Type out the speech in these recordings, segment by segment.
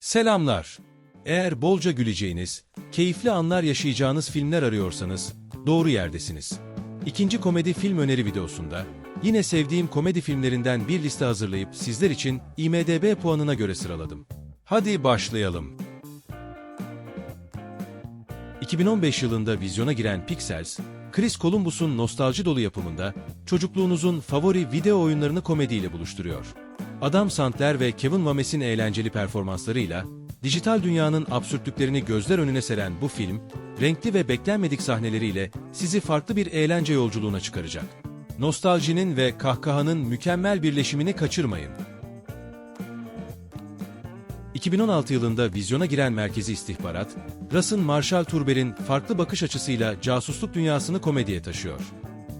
Selamlar. Eğer bolca güleceğiniz, keyifli anlar yaşayacağınız filmler arıyorsanız doğru yerdesiniz. İkinci komedi film öneri videosunda yine sevdiğim komedi filmlerinden bir liste hazırlayıp sizler için IMDb puanına göre sıraladım. Hadi başlayalım. 2015 yılında vizyona giren Pixels, Chris Columbus'un nostalji dolu yapımında çocukluğunuzun favori video oyunlarını komediyle buluşturuyor. Adam Sandler ve Kevin Mames'in eğlenceli performanslarıyla dijital dünyanın absürtlüklerini gözler önüne seren bu film, renkli ve beklenmedik sahneleriyle sizi farklı bir eğlence yolculuğuna çıkaracak. Nostaljinin ve kahkahanın mükemmel birleşimini kaçırmayın. 2016 yılında vizyona giren Merkezi İstihbarat, Russ'ın Marshall Turber'in farklı bakış açısıyla casusluk dünyasını komediye taşıyor.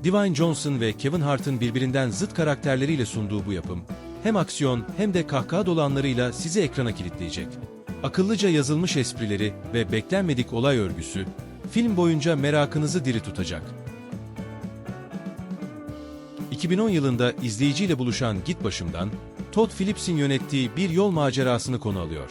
Dwayne Johnson ve Kevin Hart'ın birbirinden zıt karakterleriyle sunduğu bu yapım, hem aksiyon hem de kahkaha dolu anlarıyla sizi ekrana kilitleyecek. Akıllıca yazılmış esprileri ve beklenmedik olay örgüsü, film boyunca merakınızı diri tutacak. 2010 yılında izleyiciyle buluşan Git Başımdan, Todd Phillips'in yönettiği bir yol macerasını konu alıyor.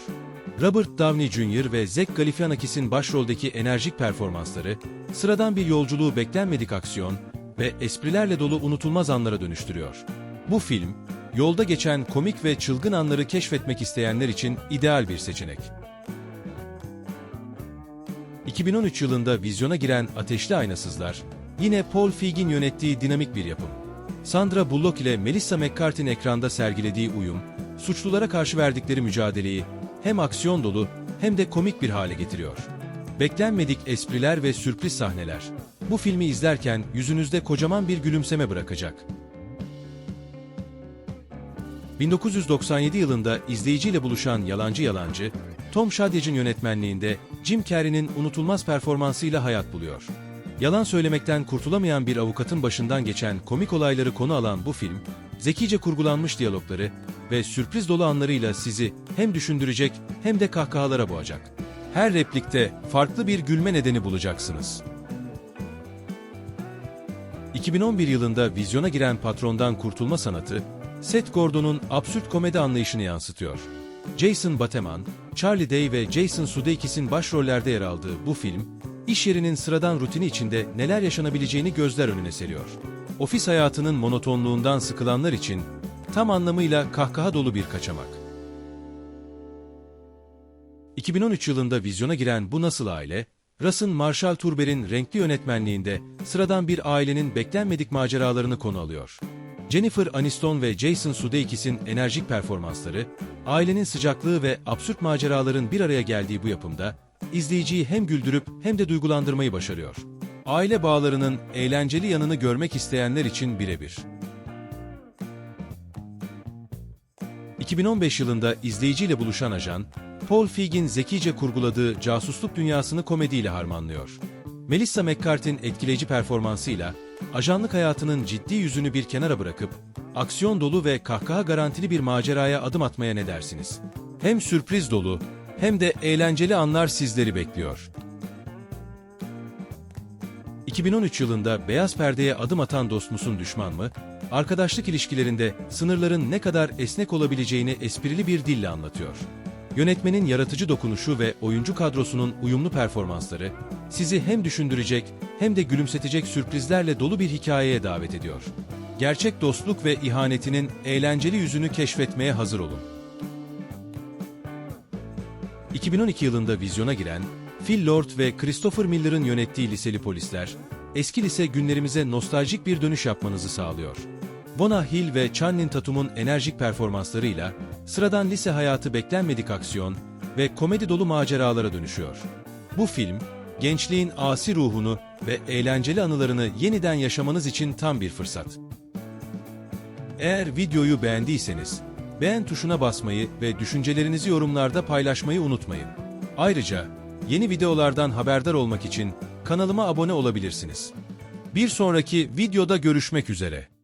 Robert Downey Jr. ve Zach Galifianakis'in başroldeki enerjik performansları, sıradan bir yolculuğu beklenmedik aksiyon ve esprilerle dolu unutulmaz anlara dönüştürüyor. Bu film, yolda geçen komik ve çılgın anları keşfetmek isteyenler için ideal bir seçenek. 2013 yılında vizyona giren Ateşli Aynasızlar, yine Paul Feig'in yönettiği dinamik bir yapım. Sandra Bullock ile Melissa McCarthy'nin ekranda sergilediği uyum, suçlulara karşı verdikleri mücadeleyi hem aksiyon dolu hem de komik bir hale getiriyor. Beklenmedik espriler ve sürpriz sahneler, bu filmi izlerken yüzünüzde kocaman bir gülümseme bırakacak. 1997 yılında izleyiciyle buluşan Yalancı Yalancı, Tom Shadyage'in yönetmenliğinde Jim Carrey'nin unutulmaz performansıyla hayat buluyor. Yalan söylemekten kurtulamayan bir avukatın başından geçen komik olayları konu alan bu film, zekice kurgulanmış diyalogları ve sürpriz dolu anlarıyla sizi hem düşündürecek hem de kahkahalara boğacak. Her replikte farklı bir gülme nedeni bulacaksınız. 2011 yılında vizyona giren Patrondan Kurtulma Sanatı, Seth Gordon'un absürt komedi anlayışını yansıtıyor. Jason Bateman, Charlie Day ve Jason Sudeikis'in başrollerde yer aldığı bu film, iş yerinin sıradan rutini içinde neler yaşanabileceğini gözler önüne seriyor. Ofis hayatının monotonluğundan sıkılanlar için tam anlamıyla kahkaha dolu bir kaçamak. 2013 yılında vizyona giren Bu Nasıl Aile, Russ'ın Marshall Turber'in renkli yönetmenliğinde sıradan bir ailenin beklenmedik maceralarını konu alıyor. Jennifer Aniston ve Jason Sudeikis'in enerjik performansları, ailenin sıcaklığı ve absürt maceraların bir araya geldiği bu yapımda, izleyiciyi hem güldürüp hem de duygulandırmayı başarıyor. Aile bağlarının eğlenceli yanını görmek isteyenler için birebir. 2015 yılında izleyiciyle buluşan ajan, Paul Feig'in zekice kurguladığı casusluk dünyasını komediyle harmanlıyor. Melissa McCarthy'nin etkileyici performansıyla ajanlık hayatının ciddi yüzünü bir kenara bırakıp aksiyon dolu ve kahkaha garantili bir maceraya adım atmaya ne dersiniz? Hem sürpriz dolu hem de eğlenceli anlar sizleri bekliyor. 2013 yılında beyaz perdeye adım atan dost musun düşman mı? Arkadaşlık ilişkilerinde sınırların ne kadar esnek olabileceğini esprili bir dille anlatıyor. Yönetmenin yaratıcı dokunuşu ve oyuncu kadrosunun uyumlu performansları sizi hem düşündürecek hem de gülümsetecek sürprizlerle dolu bir hikayeye davet ediyor. Gerçek dostluk ve ihanetinin eğlenceli yüzünü keşfetmeye hazır olun. 2012 yılında vizyona giren, Phil Lord ve Christopher Miller'ın yönettiği Liseli Polisler, eski lise günlerimize nostaljik bir dönüş yapmanızı sağlıyor. Bona Hill ve Channing Tatum'un enerjik performanslarıyla sıradan lise hayatı beklenmedik aksiyon ve komedi dolu maceralara dönüşüyor. Bu film, gençliğin asi ruhunu ve eğlenceli anılarını yeniden yaşamanız için tam bir fırsat. Eğer videoyu beğendiyseniz, beğen tuşuna basmayı ve düşüncelerinizi yorumlarda paylaşmayı unutmayın. Ayrıca yeni videolardan haberdar olmak için kanalıma abone olabilirsiniz. Bir sonraki videoda görüşmek üzere.